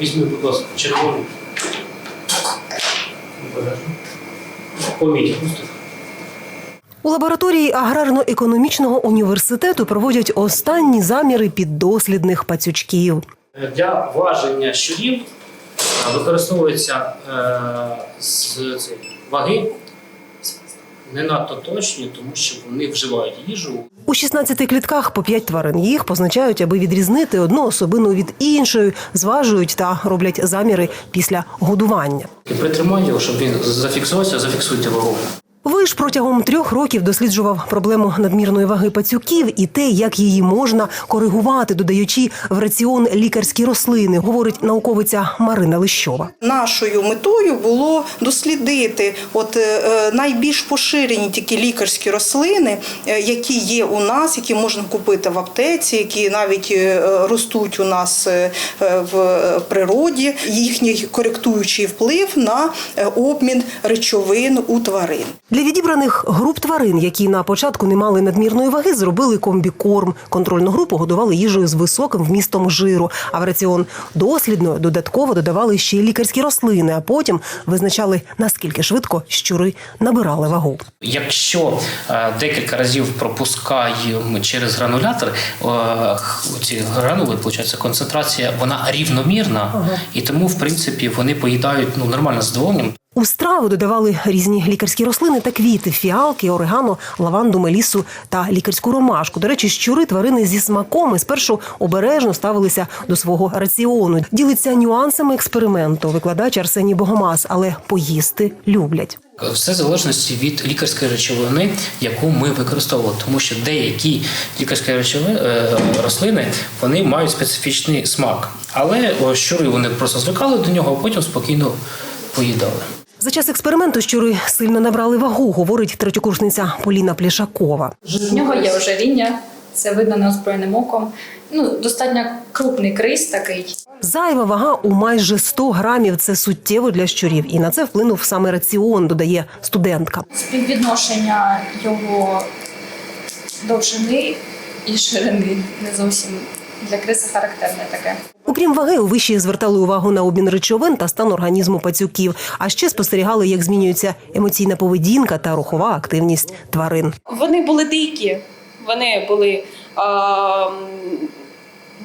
Візьми, будь ласка, червоний. Поміть. У лабораторії аграрно-економічного університету проводять останні заміри піддослідних пацючків. Для важення щурів використовуються е, з ваги не надто точні, тому що вони вживають їжу. У 16 клітках по 5 тварин. Їх позначають, аби відрізнити одну особину від іншої, зважують та роблять заміри після годування. І притримай його, щоб він зафіксувався, зафіксуйте вагу. Виш протягом трьох років досліджував проблему надмірної ваги пацюків і те, як її можна коригувати, додаючи в раціон лікарські рослини, говорить науковиця Марина Лищова. Нашою метою було дослідити от е, найбільш поширені такі лікарські рослини, е, які є у нас, які можна купити в аптеці, які навіть е, ростуть у нас в природі. Їхній коректуючий вплив на обмін речовин у тварин. Для відібраних груп тварин, які на початку не мали надмірної ваги, зробили комбікорм. Контрольну групу годували їжею з високим вмістом жиру. А в раціон дослідно додатково додавали ще й лікарські рослини, а потім визначали наскільки швидко щури набирали вагу. Якщо е, декілька разів пропускаємо через гранулятор, е, ці гранули, виходить, концентрація вона рівномірна, і тому, в принципі, вони поїдають ну, нормально з задоволенням. У страву додавали різні лікарські рослини та квіти: фіалки, орегано, лаванду, мелісу та лікарську ромашку. До речі, щури тварини зі смаком і спершу обережно ставилися до свого раціону. Ділиться нюансами експерименту. Викладач Арсеній Богомаз, але поїсти люблять. Все в залежності від лікарської речовини, яку ми використовували, тому що деякі лікарські речовини е, рослини вони мають специфічний смак, але щури вони просто звикали до нього, а потім спокійно поїдали. За час експерименту щури сильно набрали вагу, говорить третьокурсниця Поліна Плішакова. В нього є ожиріння, це видно неозброєним оком. Ну, достатньо крупний криз такий. Зайва вага у майже 100 грамів це суттєво для щурів, і на це вплинув саме раціон, додає студентка. Співвідношення його довжини і ширини не зовсім для криси характерне таке. Окрім ваги, у виші звертали увагу на обмін речовин та стан організму пацюків, а ще спостерігали, як змінюється емоційна поведінка та рухова активність тварин. Вони були дикі, вони були. А,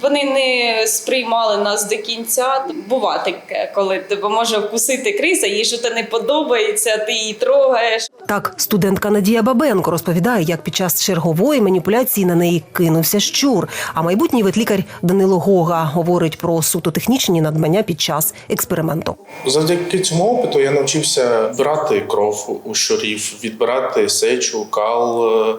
вони не сприймали нас до кінця. Бува таке, коли тебе може вкусити криза, їй що то не подобається, ти її трогаєш. Так, студентка Надія Бабенко розповідає, як під час чергової маніпуляції на неї кинувся щур. А майбутній ветлікар Данило Гога говорить про суто технічні надбання під час експерименту. Завдяки цьому опиту я навчився брати кров у щурів, відбирати сечу, кал е,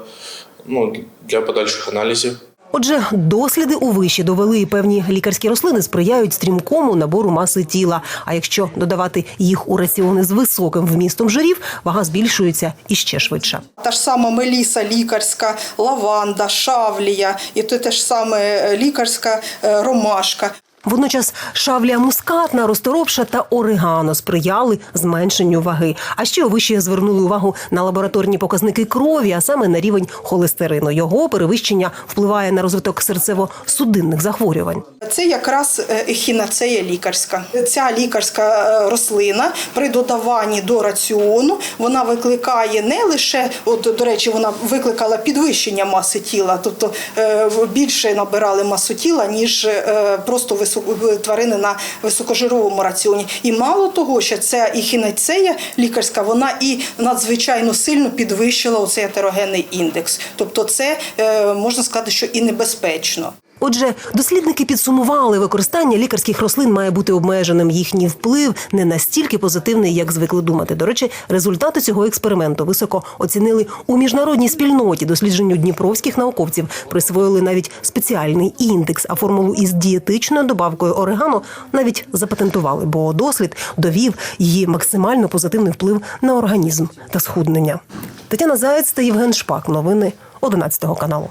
ну, для подальших аналізів. Отже, досліди у виші довели певні лікарські рослини сприяють стрімкому набору маси тіла. А якщо додавати їх у раціони з високим вмістом жирів, вага збільшується іще швидше. Та ж сама меліса лікарська, лаванда, шавлія, і то те ж саме е, лікарська е, ромашка. Водночас шавлія мускатна, розторопша та орегано сприяли зменшенню ваги. А ще вище звернули увагу на лабораторні показники крові, а саме на рівень холестерину. Його перевищення впливає на розвиток серцево-судинних захворювань. Це якраз е, ехінацея лікарська. Ця лікарська е, рослина при додаванні до раціону вона викликає не лише, от до речі, вона викликала підвищення маси тіла, тобто е, більше набирали масу тіла, ніж просто тварини на високожировому раціоні. І мало того, що ця ехінацея лікарська, вона і надзвичайно сильно підвищила оцей етерогенний індекс. Тобто, це можна сказати, що і небезпечно. Отже, дослідники підсумували, використання лікарських рослин має бути обмеженим. Їхній вплив не настільки позитивний, як звикли думати. До речі, результати цього експерименту високо оцінили у міжнародній спільноті. Дослідженню дніпровських науковців присвоїли навіть спеціальний індекс, а формулу із дієтичною добавкою орегано навіть запатентували, бо дослід довів її максимально позитивний вплив на організм та схуднення. Тетяна Заєць та Євген Шпак. Новини 11 каналу.